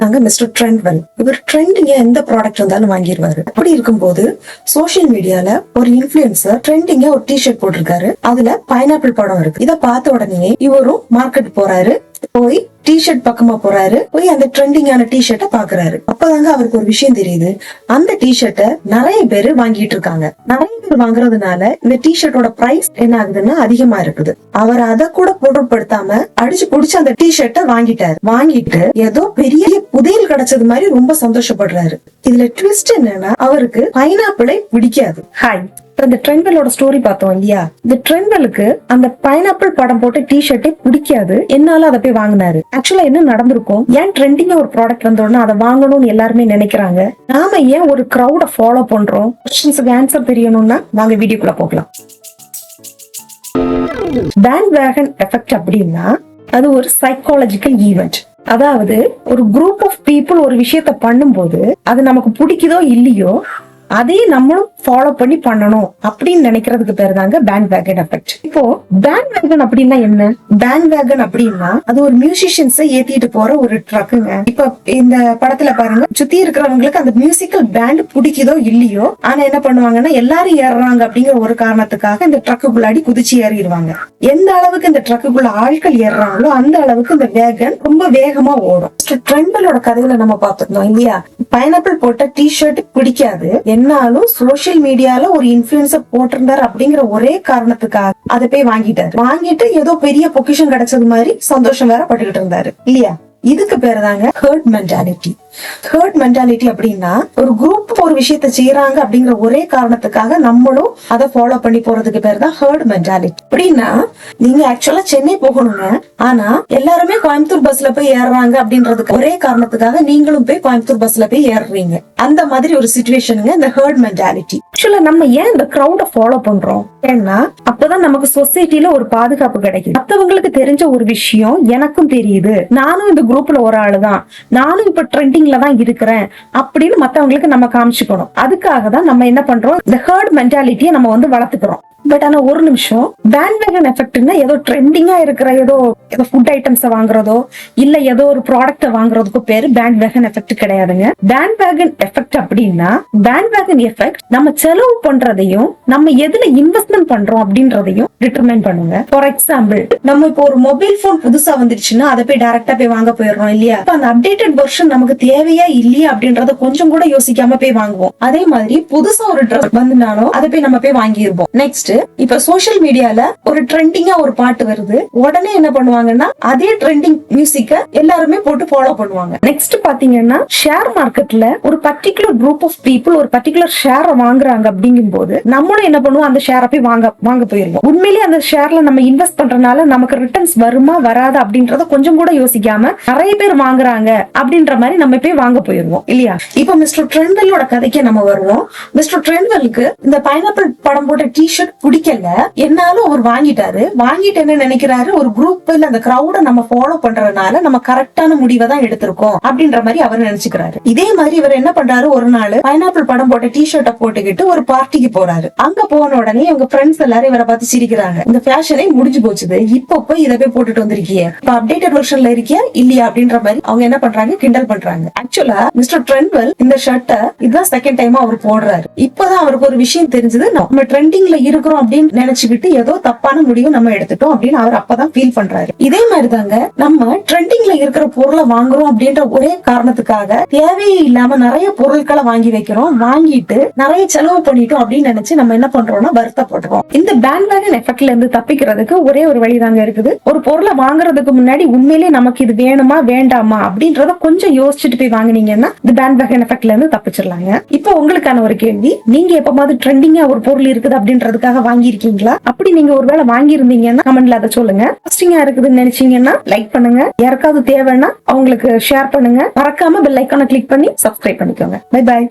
நாங்க மிஸ்டர் ட்ரெண்ட்வெல் இவர் ட்ரெண்டிங்க எந்த ப்ராடக்ட் வந்தாலும் வாங்கிடுவாரு அப்படி இருக்கும்போது சோசியல் மீடியால ஒரு இன்ஃபுளுசர் ட்ரெண்டிங்க ஒரு டி ஷர்ட் போட்டிருக்காரு. அதுல பைனாப்பிள் படம் இருக்கு. இத பார்த்த உடனே இவரும் மார்க்கெட் போறாரு. போய் டிஷர்ட் பக்கமா போறாரு. போய் அந்த ட்ரெண்டிங்கான டிஷர்ட்டை பாக்குறாரு. அப்பதாங்க அவருக்கு ஒரு விஷயம் தெரியுது. அந்த டிஷர்ட்டை நிறைய பேர் வாங்கிட்டு இருக்காங்க. நிறைய பேர் வாங்குறதுனால இந்த டிஷர்ட்டோட பிரைஸ் என்ன ஆகுதுன்னா அதிகமா இருக்குது. அவர் அதை கூட பொருட்படுத்தாம அடிச்சு புடிச்சு அந்த டிஷர்ட்டை வாங்கிட்டாரு. வாங்கிட்டு ஏதோ பெரிய புதையல் கிடைச்சது மாதிரி ரொம்ப சந்தோஷப்படுறாரு. இதுல ட்விஸ்ட் என்னன்னா அவருக்கு பைனாப்பிளை பிடிக்காது. ஹாய் இந்த ட்ரெண்ட்வெலோட ஸ்டோரி பார்த்தோம் இல்லையா? இந்த ட்ரெண்ட்வெலுக்கு அந்த பைனாப்பிள் படம் போட்ட டி ஷர்ட்டே பிடிக்காது. என்னால அதை போய் வாங்கினாரு. ஆக்சுவலா என்ன நடந்திருக்கும்? ஏன் ட்ரெண்டிங்கா ஒரு ப்ராடக்ட் வந்தோடனே அதை வாங்கணும்னு எல்லாருமே நினைக்கிறாங்க? நாம ஏன் ஒரு க்ரௌட ஃபாலோ பண்றோம்? கொஸ்டின்ஸுக்கு ஆன்சர் தெரியணும்னா வாங்க வீடியோக்குள்ள போகலாம். பேண்ட் வேகன் எஃபெக்ட் அப்படின்னா அது ஒரு சைக்காலஜிக்கல் ஈவெண்ட் அதாவது ஒரு குரூப் ஆஃப் பீப்புள் ஒரு விஷயத்த பண்ணும்போது அது நமக்கு பிடிக்குதோ இல்லையோ அதே நம்மளும் ஃபாலோ பண்ணி பண்ணணும் அப்படின்னு நினைக்கிறதுக்கு பேர் தாங்க பேண்ட் வேகன் எஃபெக்ட் இப்போ பேண்ட் வேகன் அப்படின்னா என்ன? பேண்ட் வேகன் அப்படின்னா அது ஒரு மியூசிஷியன்ஸ் ஏத்திட்டு போற ஒரு ட்ரக்குங்க இப்ப இந்த படத்துல பாருங்க சுத்தி இருக்கிறவங்களுக்கு அந்த மியூசிக்கல் பேண்ட் பிடிக்குதோ இல்லையோ ஆனா என்ன பண்ணுவாங்கன்னா எல்லாரும் ஏறுறாங்க அப்படிங்கிற ஒரு காரணத்துக்காக இந்த ட்ரக்குள்ளாடி குதிச்சு ஏறிடுவாங்க. எந்த அளவுக்கு இந்த ட்ரக்குக்குள்ள ஆட்கள் ஏறுறாங்களோ அந்த அளவுக்கு இந்த வேகன் ரொம்ப வேகமா ஓடும். ட்ரெண்டலோட கதையில நம்ம பார்த்திருந்தோம் இல்லையா? பைனாப்பிள் போட்ட டி ஷர்ட் பிடிக்காது என்னாலும் சோசியல் மீடியால ஒரு இன்ஃபுளுசர் போட்டிருந்தாரு அப்படிங்கிற ஒரே காரணத்துக்காக அதை போய் வாங்கிட்டாரு. வாங்கிட்டு ஏதோ பெரிய பொக்கிஷன் கிடைச்சது மாதிரி சந்தோஷம் வேற பட்டுக்கிட்டு இருந்தாரு. இல்லையா? இதுக்கு பேர் தாங்க ஹர்ட் மென்டாலிட்டி ஹர்ட் மென்டாலிட்டி அப்படின்னா ஒரு குரூப் ஒரு விஷயத்த செய்யறாங்க அப்படிங்கிற ஒரே காரணத்துக்காக நம்மளும் அதை ஃபாலோ பண்ணி போறதுக்கு பேர் தான் ஹர்ட் மென்டாலிட்டி அப்படின்னா நீங்க ஆக்சுவலா சென்னை போகணுங்க. ஆனா எல்லாருமே கோயம்புத்தூர் பஸ்ல போய் ஏறுறாங்க அப்படின்றதுக்கு ஒரே காரணத்துக்காக நீங்களும் போய் கோயம்புத்தூர் பஸ்ல போய் ஏறுறீங்க. அந்த மாதிரி ஒரு சுச்சுவேஷனுங்க இந்த ஹர்ட் மென்டாலிட்டி ஆக்சுவலா நம்ம ஏன் இந்த கிரௌட ஃபாலோ பண்றோம்? ஏன்னா அப்பதான் நமக்கு சொசைட்டில ஒரு பாதுகாப்பு கிடைக்கும் மத்தவங்களுக்கு தெரிஞ்ச ஒரு விஷயம் எனக்கும் தெரியுது. நானும் இந்த குரூப்ல ஒரு ஆளு தான் நானும் இப்ப ட்ரெண்டிங்ல தான் இருக்கிறேன் அப்படின்னு மத்தவங்களுக்கு நம்ம காமிச்சுக்கணும். அதுக்காக தான் நம்ம என்ன பண்றோம்? இந்த ஹர்ட் மென்டாலிட்டியை நம்ம வந்து வளர்த்துக்கிறோம். பட் ஆனா ஒரு நிமிஷம் பேண்ட் வேகன் எஃபெக்ட்னா ஏதோ ட்ரெண்டிங்கா இருக்கிற ஏதோ ஏதோ ஃபுட் ஐட்டம்ஸை வாங்குறதோ இல்ல ஏதோ ஒரு ப்ராடக்ட வாங்குறதுக்கு பேரு பேண்ட் வேகன் எஃபெக்ட் கிடையாதுங்க. பேண்ட் வேகன் எஃபெக்ட் அப்படின்னா பேண்ட் வேகன் எஃபெக்ட் நம்ம செலவு பண்றதையும் நம்ம எதுல இன்வெஸ்ட்மெண்ட் பண்றோம் அப்படின்றதையும் டிட்டர்மைன் பண்ணுங்க. ஃபார் எக்ஸாம்பிள் நம்ம இப்போ ஒரு மொபைல் போன் புதுசா வந்துருச்சுன்னா அதை போய் டைரக்டா போய் வாங்க போயிடுறோம் இல்லையா? அப்ப அந்த அப்டேட்டட் வெர்ஷன் நமக்கு தேவையா இல்லையா அப்படின்றத கொஞ்சம் கூட யோசிக்காம போய் வாங்குவோம். அதே மாதிரி புதுசா ஒரு ட்ரெஸ் வந்துனாலும் அதை போய் நம்ம போய் வாங்கிருப்போம். நெக்ஸ்ட் இப்ப சோசியல் மீடியால ஒரு ட்ரெண்டிங்கா ஒரு பாட்டு வருது. உடனே என்ன பண்ணுவாங்கன்னா அதே ட்ரெண்டிங் மியூசிக்க எல்லாருமே போட்டு ஃபாலோ பண்ணுவாங்க. நெக்ஸ்ட் பாத்தீங்கன்னா ஷேர் மார்க்கெட்ல ஒரு பர்டிகுலர் குரூப் ஆஃப் பீப்புள் ஒரு பர்டிகுலர் ஷேரை வாங்குறாங்க அப்படிங்கும் போது நம்மளும் என்ன பண்ணுவோம் அந்த ஷேரை போய் வாங்க வாங்க போயிருவோம். உண்மையிலேயே அந்த ஷேர்ல நம்ம இன்வெஸ்ட் பண்றதுனால நமக்கு ரிட்டர்ன்ஸ் வருமா வராது அப்படின்றத கொஞ்சம் கூட யோசிக்காம நிறைய பேர் வாங்குறாங்க அப்படின்ற மாதிரி நம்ம போய் வாங்க போயிருவோம் இல்லையா? இப்ப மிஸ்டர் ட்ரெண்ட்வெல்லோட கதைக்கு நம்ம வருவோம். மிஸ்டர் ட்ரெண்டலுக்கு இந்த பைனாப்பிள் படம் போட்ட டி ஷர்ட் பிடிக்கல. என்னாலும் அவர் வாங்கிட்டாரு. வாங்கிட்டு என்ன நினைக்கிறாரு. ஒரு குரூப் இல்ல அந்த கிரௌட நம்ம ஃபாலோ பண்றதுனால நம்ம கரெக்டான முடிவை தான் எடுத்திருக்கோம் அப்படின்ற மாதிரி அவர் நினைச்சுக்கிறாரு. இதே மாதிரி இவர் என்ன பண்றாரு? ஒரு நாள் பைனாப்பிள் படம் போட்ட டி ஷர்ட்டை போட்டுக்கிட்டு ஒரு பார்ட்டிக்கு போறாரு. அங்க போன உடனே இவங்க ஃப்ரெண்ட்ஸ் எல்லாரும் இவரை பார்த்து சிரிக்கிறாங்க. இந்த ஃபேஷனே முடிஞ்சு போச்சுது. இப்ப போய் இதை போய் போட்டுட்டு வந்திருக்கிய. இப்ப அப்டேட்டட் வெர்ஷன்ல இருக்கியா? இல்லையா? அப்படின்ற மாதிரி அவங்க என்ன பண்றாங்க? கிண்டல் பண்றாங்க. ஆக்சுவலா மிஸ்டர் ட்ரெண்ட்வெல் இந்த ஷர்ட்டை இதுதான் செகண்ட் டைம் அவர் போடுறாரு. இப்பதான் அவருக்கு ஒரு விஷயம் தெரிஞ்சது. நம்ம ட்ரெண்டிங்ல இருக்கிறோம் அப்படின்னு நினைச்சுக்கிட்டு ஏதோ தப்பான முடிவு நம்ம எடுத்துட்டோம் அப்படின்னு அவர் அப்பதான் ஃபீல் பண்றாரு. இதே மாதிரி தாங்க நம்ம ட்ரெண்டிங்ல இருக்கிற பொருளை வாங்குறோம் அப்படின்ற ஒரே காரணத்துக்காக தேவையே இல்லாம நிறைய பொருட்களை வாங்கி வைக்கிறோம். வாங்கிட்டு நிறைய செலவு பண்ணிட்டோம் அப்படின்னு நினைச்சு நம்ம என்ன பண்றோம்னா வருத்தப்படுறோம். இந்த பேண்ட் வேகன் எஃபெக்ட்ல இருந்து தப்பிக்கிறதுக்கு ஒரே ஒரு வழி தாங்க இருக்குது. ஒரு பொருளை வாங்குறதுக்கு முன்னாடி உண்மையிலேயே நமக்கு இது வேணுமா வேண்டாமா அப்படின்றத கொஞ்சம் யோசிச்சுட்டு போய் வாங்குனீங்கன்னா இந்த பேண்ட் வேகன் எஃபெக்ட்ல இருந்து தப்பிச்சிடலாங்க. இப்போ உங்களுக்கான ஒரு கேள்வி நீங்க எப்பமாவது ட்ரெண்டிங்கா ஒரு பொருள் இருக்குது அப்படின்றதுக்காக வாங்கியிருக்கீங்களா? அப்படி நீங்க ஒருவேளை வாங்கியிருந்தீங்கன்னா கமெண்ட்ல அதை சொல்லுங்க. இன்ட்ரெஸ்டிங்கா இருக்குதுன்னு நினைச்சீங்கன்னா லைக் பண்ணுங்க. யாருக்காவது தேவைன்னா அவங்களுக்கு ஷேர் பண்ணுங்க. மறக்காம பெல் ஐக்கான கிளிக் பண்ணி சப்ஸ்கிரைப் பண்ணிக்கோங்க. Bye bye